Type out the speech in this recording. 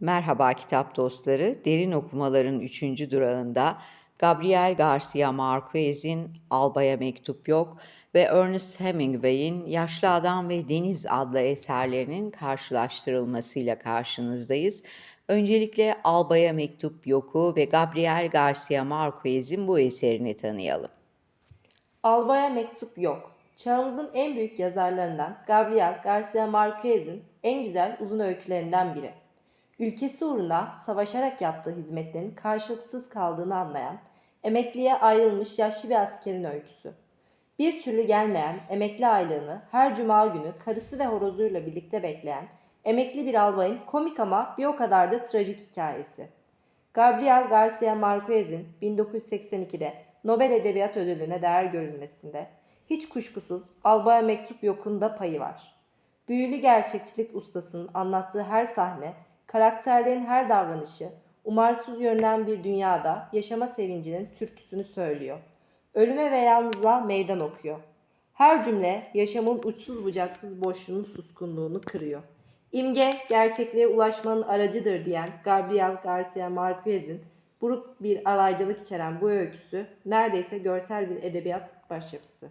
Merhaba kitap dostları. Derin okumaların 3. durağında Gabriel Garcia Marquez'in Alba'ya Mektup Yok ve Ernest Hemingway'in Yaşlı Adam ve Deniz adlı eserlerinin karşılaştırılmasıyla karşınızdayız. Öncelikle Alba'ya Mektup Yok'u ve Gabriel Garcia Marquez'in bu eserini tanıyalım. Alba'ya mektup yok. Çağımızın en büyük yazarlarından Gabriel Garcia Marquez'in en güzel uzun öykülerinden biri. Ülkesi uğruna savaşarak yaptığı hizmetlerin karşılıksız kaldığını anlayan, emekliye ayrılmış yaşlı bir askerin öyküsü. Bir türlü gelmeyen emekli aylığını her cuma günü karısı ve horozuyla birlikte bekleyen emekli bir albayın komik ama bir o kadar da trajik hikayesi. Gabriel Garcia Marquez'in 1982'de Nobel Edebiyat Ödülü'ne değer görülmesinde hiç kuşkusuz Alba'ya Mektup Yok'un payı var. Büyülü gerçekçilik ustasının anlattığı her sahne, karakterlerin her davranışı, umarsız görünen bir dünyada yaşama sevincinin türküsünü söylüyor. Ölüme ve yalnızlığa meydan okuyor. Her cümle yaşamın uçsuz bucaksız boşluğunun suskunluğunu kırıyor. İmge gerçekliğe ulaşmanın aracıdır diyen Gabriel Garcia Marquez'in buruk bir alaycılık içeren bu öyküsü neredeyse görsel bir edebiyat başyapısı.